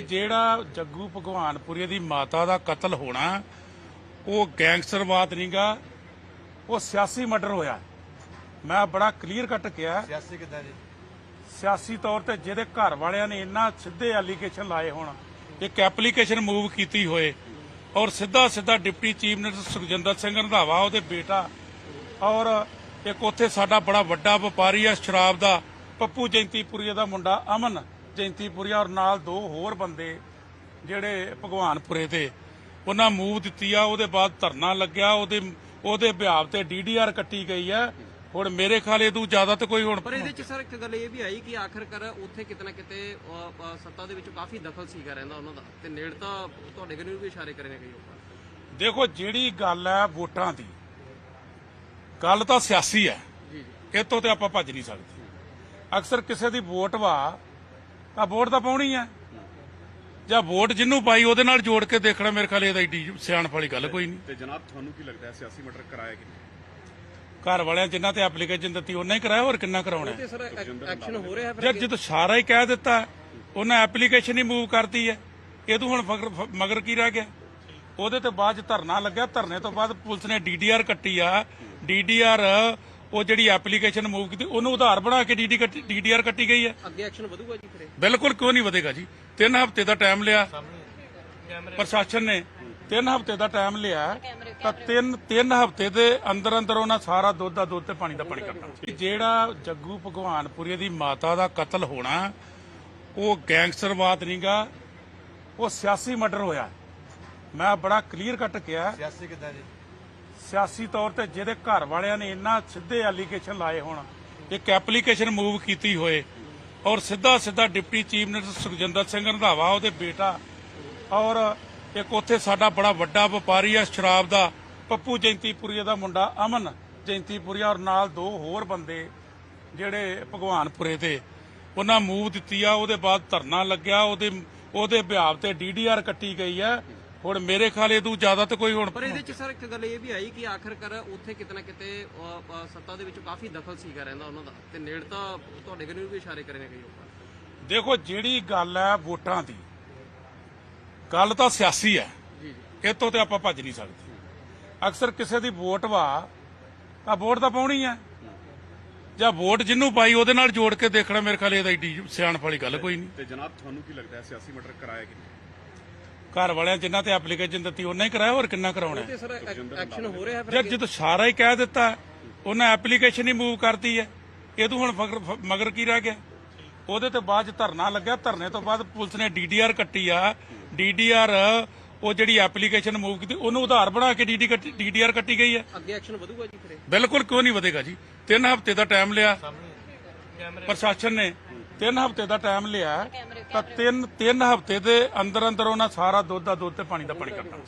ਜਿਹੜਾ ਜੱਗੂ ਭਗਵਾਨਪੁਰੀ ਦੀ ਮਾਤਾ ਦਾ ਕਤਲ ਹੋਣਾ ਉਹ ਗੈਂਗਸਟਰਵਾਦ ਨਹੀਂਗਾ ਉਹ ਸਿਆਸੀ ਮਰਡਰ ਹੋਇਆ। ਮੈਂ ਬੜਾ ਕਲੀਅਰ ਕੱਟ ਕਿਹਾ। ਸਿਆਸੀ ਕਿੱਦਾਂ ਜੀ? ਸਿਆਸੀ ਤੌਰ ਤੇ ਜਿਹਦੇ ਘਰ ਵਾਲਿਆਂ ਨੇ ਇੰਨਾ ਸਿੱਧੇ ਐਲੀਗੇਸ਼ਨ ਲਾਏ ਹੋਣ ਇੱਕ ਐਪਲੀਕੇਸ਼ਨ ਮੂਵ ਕੀਤੀ ਹੋਏ ਔਰ ਸਿੱਧਾ ਸਿੱਧਾ deputy chief minister Sukhjinder Singh Randhawa ਉਹਦੇ ਬੇਟਾ ਔਰ ਇੱਕ ਉੱਥੇ ਸਾਡਾ ਬੜਾ ਵੱਡਾ ਵਪਾਰੀ ਆ ਸ਼ਰਾਬ ਦਾ ਪੱਪੂ ਜੈਂਤੀਪੁਰੀਆ ਦਾ ਮੁੰਡਾ ਅਮਨ ਜੈਂਤੀਪੁਰੀਆ ਔਰ ਨਾਲ ਦੋ ਹੋਰ ਬੰਦੇ ਜਿਹੜੇ ਭਗਵਾਨਪੁਰੇ ਤੇ ਉਹਨਾਂ ਮੂਵ ਦਿੱਤੀ ਆ ਉਹਦੇ ਬਾਅਦ ਧਰਨਾ ਲੱਗਿਆ ਉਹਦੇ ਉਹਦੇ ਬਿਹਾਵ ਤੇ ਡੀਡੀਆਰ ਕੱਟੀ ਗਈ ਹੈ ਹੁਣ ਮੇਰੇ ਖਿਆਲ ਇਹ ਤੋਂ ਜ਼ਿਆਦਾ ਤਾਂ ਕੋਈ ਹੁਣ ਪਰ ਇਹਦੇ ਚ ਸਰ ਇੱਕ ਗੱਲ ਇਹ ਵੀ ਆਈ ਕਿ ਆਖਰਕਾਰ ਉੱਥੇ ਕਿਤੇ ਨਾ ਕਿਤੇ ਸੱਤਾ ਦੇ ਵਿੱਚ ਕਾਫੀ ਦਖਲ ਸੀਗਾ ਰਹਿੰਦਾ ਉਹਨਾਂ ਦਾ। ਤੇ ਨੇੜਤਾ ਤੁਹਾਡੇ ਕੋਲ ਵੀ ਇਸ਼ਾਰੇ ਕਰੇ ਨੇ ਕਈ ਲੋਕਾਂ ਦੇਖੋ ਜਿਹੜੀ ਗੱਲ ਹੈ ਵੋਟਾਂ ਦੀ ਗੱਲ ਤਾਂ ਸਿਆਸੀ ਹੈ। ਇਹ ਤੋਂ ਤੇ ਆਪਾਂ ਭੱਜ ਨਹੀਂ ਸਕਦੇ। ਅਕਸਰ ਕਿਸੇ ਦੀ ਵੋਟ ਵਾ ਤਾਂ ਵੋਟ ਤਾਂ ਪਾਉਣੀ ਹੈ ਜਾਂ ਵੋਟ ਜਿੰਨੂੰ ਪਾਈ ਉਹਦੇ ਨਾਲ ਜੋੜ ਕੇ ਦੇਖਣਾ ਮੇਰੇ ਖਿਆਲ ਇਹਦਾ ਏਡੀ ਸਿਆਣਪ ਵਾਲੀ ਗੱਲ ਕੋਈ ਨਹੀਂ। ਤੇ ਜਨਾਬ ਤੁਹਾਨੂੰ ਕੀ ਲੱਗਦਾ ਹੈ ਸਿਆਸੀ ਮਰਡਰ ਕਰਾਇਆ ਕਿ ਨਹੀਂ? ਘਰ ਵਾਲਿਆਂ ਜਿਨ੍ਹਾਂ ਤੇ ਐਪਲੀਕੇਸ਼ਨ ਦਿੱਤੀ ਉਹਨਾਂ ਹੀ ਕਰਾਇਆ ਹੋਰ ਕਿੰਨਾ ਕਰਾਉਣਾ ਹੈ? ਤੇ ਸਰ ਐਕਸ਼ਨ ਹੋ ਰਿਹਾ ਫਿਰ ਜਦ ਜਦੋਂ ਸਾਰਾ ਹੀ ਕਹਿ ਦਿੱਤਾ ਉਹਨਾਂ ਐਪਲੀਕੇਸ਼ਨ ਹੀ ਮੂਵ ਕਰਤੀ ਹੈ। ਇਹ ਤੋਂ ਹੁਣ ਫਗਰ- ਫ- ਮਗਰ ਕੀ ਰਹਿ ਗਿਆ? ਉਹਦੇ ਤੇ ਬਾਅਦ 'ਚ ਧਰਨਾ ਲੱਗਿਆ ਧਰਨੇ ਤੋਂ ਬਾਅਦ ਪੁਲਿਸ ਨੇ ਡੀਡੀਆਰ ਕੱਟੀ ਆ। ਡੀਡੀਆਰ ਉਹ ਜਿਹੜੀ ਐਪਲੀਕੇਸ਼ਨ ਮੂਵ ਕੀਤੀ ਉਹਨੂੰ ਉਧਾਰ ਬਣਾ ਕੇ ਡੀਡੀ ਡੀਡੀਆਰ ਕੱਟੀ ਗਈ ਹੈ। ਅੱਗੇ ਐਕਸ਼ਨ ਵਧੂਗਾ ਜੀ ਫਿਰ? ਬਿਲਕੁਲ ਕਿਉਂ ਨਹੀਂ ਵਧੇਗਾ ਜੀ? ਤਿੰਨ ਹਫ਼ਤੇ ਦਾ ਟਾਈਮ ਲਿਆ। ਪ੍ਰਸ਼ਾਸਨ ਨੇ ਤਿੰਨ ਹਫ਼ਤੇ ਦਾ ਟਾਈਮ ਲਿਆ ਤਾਂ ਤਿੰਨ ਤਿੰਨ ਹਫ਼ਤੇ ਦੇ ਅੰਦਰ ਅੰਦਰ ਉਹਨਾਂ ਸਾਰਾ ਦੁੱਧ ਦਾ ਦੁੱਧ ਤੇ ਪਾਣੀ ਦਾ ਪਾਣੀ ਕਰਨਾ ਜਿਹੜਾ ਜੱਗੂ ਭਗਵਾਨਪੁਰੀ ਦੀ ਮਾਤਾ ਦਾ ਕਤਲ ਹੋਣਾ ਉਹ ਗੈਂਗਸਟਰਵਾਦ ਨਹੀਂਗਾ ਉਹ ਸਿਆਸੀ ਮਰਡਰ ਹੋਇਆ। ਮੈਂ ਬੜਾ ਕਲੀਅਰ ਕੱਟ ਕਿਹਾ। ਸਿਆਸੀ ਕਿੱਦਾਂ ਜੀ? ਸਿਆਸੀ ਤੌਰ ਤੇ ਜਿਹਦੇ ਘਰ ਵਾਲਿਆਂ ਨੇ ਇੰਨਾ ਸਿੱਧੇ ਐਲੀਗੇਸ਼ਨ ਲਾਏ ਹੋਣ, ਇੱਕ ਐਪਲੀਕੇਸ਼ਨ ਮੂਵ ਕੀਤੀ ਹੋਏ, ਔਰ ਸਿੱਧਾ ਸਿੱਧਾ deputy chief minister Sukhjinder Singh Randhawa, ਉਹਦੇ ਬੇਟਾ, ਔਰ ਇੱਕ ਉੱਥੇ ਸਾਡਾ ਬੜਾ ਵੱਡਾ ਵਪਾਰੀ ਆ, ਸ਼ਰਾਬ ਦਾ, ਪੱਪੂ ਜੈਂਤੀਪੁਰੀਆ ਦਾ ਮੁੰਡਾ, ਅਮਨ ਜੈਂਤੀਪੁਰੀਆ, ਔਰ ਨਾਲ ਦੋ ਹੋਰ ਬੰਦੇ ਜਿਹੜੇ ਭਗਵਾਨਪੁਰੇ ਤੇ ਉਹਨਾਂ ਮੂਵ ਦਿੱਤੀ ਆ, ਉਹਦੇ ਬਾਅਦ ਧਰਨਾ ਲੱਗਿਆ, ਉਹਦੇ ਉਹਦੇ ਬਿਹਾਵ ਤੇ ਡੀਡੀਆਰ ਕੱਟੀ ਗਈ ਹੈ ਹੁਣ ਮੇਰੇ ਖਿਆਲ ਇਹ ਤੋਂ ਜ਼ਿਆਦਾ ਤਾਂ ਕੋਈ ਹੁਣ ਪਰ ਇਹਦੇ ਚ ਸਰ ਇੱਕ ਗੱਲ ਇਹ ਵੀ ਆਈ ਕਿ ਆਖਰਕਾਰ ਉੱਥੇ ਕਿਤੇ ਨਾ ਕਿਤੇ ਅ, ਅ, ਸੱਤਾ ਦੇ ਵਿੱਚ ਕਾਫੀ ਦਖਲ ਸੀਗਾ ਰਹਿੰਦਾ ਉਹਨਾਂ ਦਾ। ਤੇ ਨੇੜਤਾ ਤੁਹਾਡੇ ਕੋਲ ਵੀ ਇਸ਼ਾਰੇ ਕਰੇ ਨੇ ਕਈ ਲੋਕਾਂ ਦੇਖੋ ਜਿਹੜੀ ਗੱਲ ਹੈ ਵੋਟਾਂ ਦੀ ਗੱਲ ਤਾਂ ਸਿਆਸੀ ਹੈ। ਜੀ ਜੀ। ਇਹ ਤੋਂ ਤੇ ਆਪਾਂ ਭੱਜ ਨਹੀਂ ਸਕਦੇ। ਅਕਸਰ ਕਿਸੇ ਦੀ ਵੋਟ ਵਾ ਤਾਂ ਵੋਟ ਤਾਂ ਪਾਉਣੀ ਹੈ। ਜਾਂ ਵੋਟ ਜਿੰਨੂੰ ਪਾਈ ਉਹਦੇ ਨਾਲ ਜੋੜ ਕੇ ਦੇਖਣਾ ਮੇਰੇ ਖਿਆਲ ਇਹਦਾ ਏਡੀ ਸਿਆਣਪ ਵਾਲੀ ਗੱਲ ਕੋਈ ਨਹੀਂ। ਤੇ ਜਨਾਬ ਤੁਹਾਨੂੰ ਕੀ ਲੱਗਦਾ ਹੈ ਸਿਆਸੀ ਮਰਡਰ ਕਰਾਇਆ ਕਿ ਨਹੀਂ? ਘਰ ਵਾਲਿਆਂ ਜਿਨ੍ਹਾਂ ਤੇ ਐਪਲੀਕੇਸ਼ਨ ਦਿੱਤੀ ਉਹਨਾਂ ਹੀ ਕਰਾਇਆ ਹੋਰ ਕਿੰਨਾ ਕਰਾਉਣਾ? ਹੈ? ਤੇ ਸਰ ਐਕਸ਼ਨ ਹੋ ਰਿਹਾ ਫਿਰ ਜਦ ਜਦੋਂ ਸਾਰਾ ਹੀ ਕਹਿ ਦਿੱਤਾ ਉਹਨਾਂ ਐਪਲੀਕੇਸ਼ਨ ਹੀ ਮੂਵ ਕਰਤੀ ਹੈ। ਇਹ ਤੋਂ ਹੁਣ ਮਗਰ ਕੀ ਰਹਿ ਗਿਆ? ਉਹਦੇ ਤੇ ਬਾਅਦ 'ਚ ਧਰਨਾ ਲੱਗਿਆ ਧਰਨੇ ਤੋਂ ਬਾਅਦ ਪੁਲਿਸ ਨੇ ਡੀਡੀਆਰ ਕੱਟੀ ਆ। ਡੀਡੀਆਰ ਉਹ ਜਿਹੜੀ ਐਪਲੀਕੇਸ਼ਨ ਮੂਵ ਕੀਤੀ ਉਹਨੂੰ ਉਧਾਰ ਬਣਾ ਕੇ ਡੀਡੀ ਡੀਡੀਆਰ ਕੱਟੀ ਗਈ ਹੈ। ਅੱਗੇ ਐਕਸ਼ਨ ਵਧੂਗਾ ਜੀ ਫਿਰ? ਬਿਲਕੁਲ ਕਿਉਂ ਨਹੀਂ ਵਧੇਗਾ ਜੀ? ਤਿੰਨ ਹਫ਼ਤੇ ਦਾ ਟਾਈਮ ਲਿਆ। ਪ੍ਰਸ਼ਾਸਨ ਨੇ ਤਿੰਨ ਹਫ਼ਤੇ ਦਾ ਟਾਈਮ ਲਿਆ। ਤਾਂ ਤਿੰਨ ਤਿੰਨ ਹਫ਼ਤੇ ਦੇ ਅੰਦਰ ਅੰਦਰ ਉਹਨਾਂ ਸਾਰਾ ਦੁੱਧ ਦਾ ਦੁੱਧ ਤੇ ਪਾਣੀ ਦਾ ਪਾਣੀ ਕਰਨਾ।